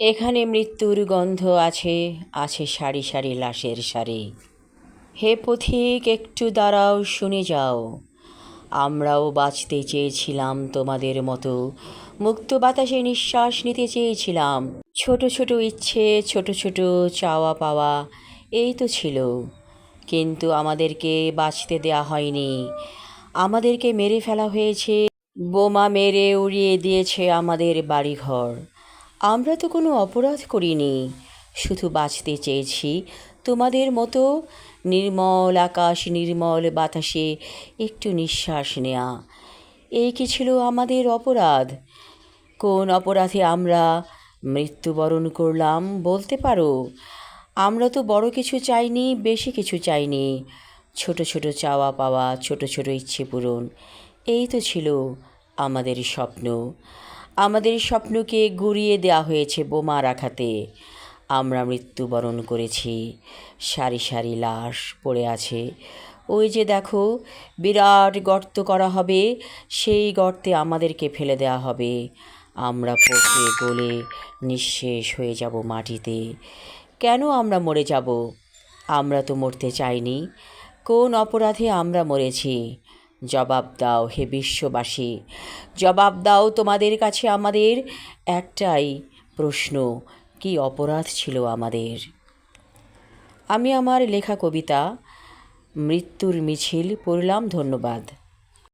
এখানে মৃত্যুর গন্ধ আছে আছে সারি সারি লাশের সারি। হে পথিক, একটু দাঁড়াও, শুনে যাও। আমরাও বাঁচতে চেয়েছিলাম তোমাদের মতো। মুক্ত বাতাসে নিঃশ্বাস নিতে চেয়েছিলাম। ছোট ছোট ইচ্ছে, ছোট ছোট চাওয়া পাওয়া, এই তো ছিল। কিন্তু আমাদেরকে বাঁচতে দেয়া হয়নি। আমাদেরকে মেরে ফেলা হয়েছে। বোমা মেরে উড়িয়ে দিয়েছে আমাদের বাড়িঘর। আমরা তো কোনো অপরাধ করিনি। শুধু বাঁচতে চেয়েছি। তোমাদের মতো নির্মল আকাশ, নির্মল বাতাসে একটু নিঃশ্বাস নেয়া। এই কি ছিল আমাদের অপরাধ? কোন অপরাধে আমরা মৃত্যুবরণ করলাম বলতে পারো? আমরা তো বড় কিছু চাইনি, বেশি কিছু চাইনি। ছোট ছোট চাওয়া পাওয়া, ছোট ছোট ইচ্ছে পূরণ, এই তো ছিল আমাদের স্বপ্ন। আমাদের স্বপ্নকে গুড়িয়ে দেওয়া হয়েছে বোমা রাখাতে। আমরা মৃত্যুবরণ করেছি। সারি সারি লাশ পড়ে আছে। ওই যে দেখো, বিরাট গর্ত করা হবে। সেই গর্তে আমাদেরকে ফেলে দেওয়া হবে। আমরা পচে গলে নিঃশেষ হয়ে যাব মাটিতে। কেন আমরা মরে যাব? আমরা তো মরতে চাইনি। কোন অপরাধে আমরা মরেছি? জবাব দাও হে বিশ্ববাসী। জবাব দাও তোমাদের কাছে আমাদের। একটাই প্রশ্ন, কি অপরাধ ছিল আমাদের? আমি আমার লেখা কবিতা, মৃত্যুর মিছিল পড়লাম ধন্যবাদ।